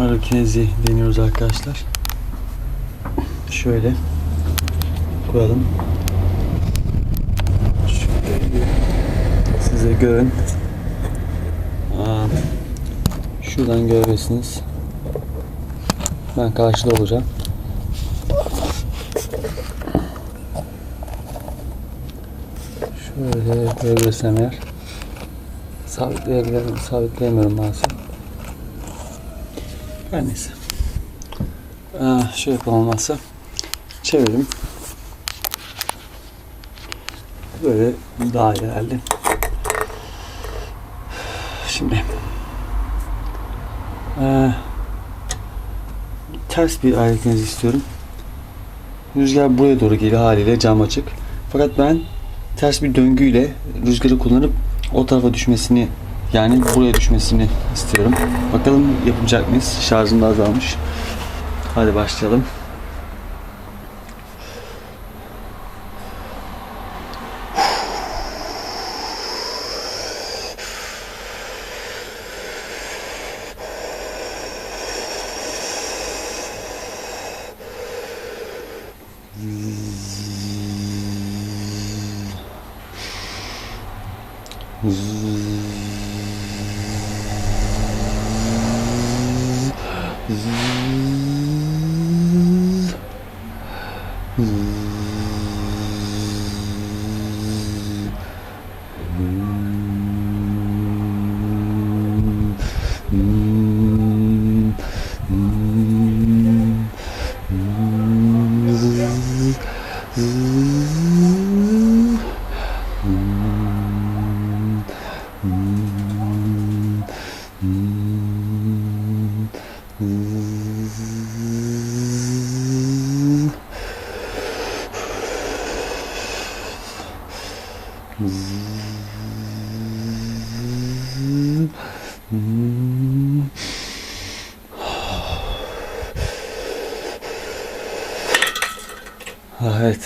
Aerokinezi deniyoruz arkadaşlar. Şöyle koyalım. Şöyle size görün. Aa, şuradan görüyorsunuz. Ben karşıda olacağım. Şöyle koyabilirsem eğer. Sabitleyebilirim, sabitleyemiyorum maalesef. Her neyse. Ee, şey yapalım olmazsa çevirelim. Böyle daha iyi. Şimdi ee, ters bir aletinizi istiyorum. Rüzgar buraya doğru geliyor haliyle cam açık. Fakat ben ters bir döngüyle rüzgarı kullanıp o tarafa düşmesini yani buraya düşmesini istiyorum. Bakalım yapabilecek mıyız? Şarjım da azalmış. Hadi başlayalım. Mm-hmm. Evet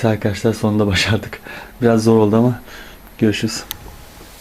arkadaşlar sonunda başardık. Biraz zor oldu ama görüşürüz.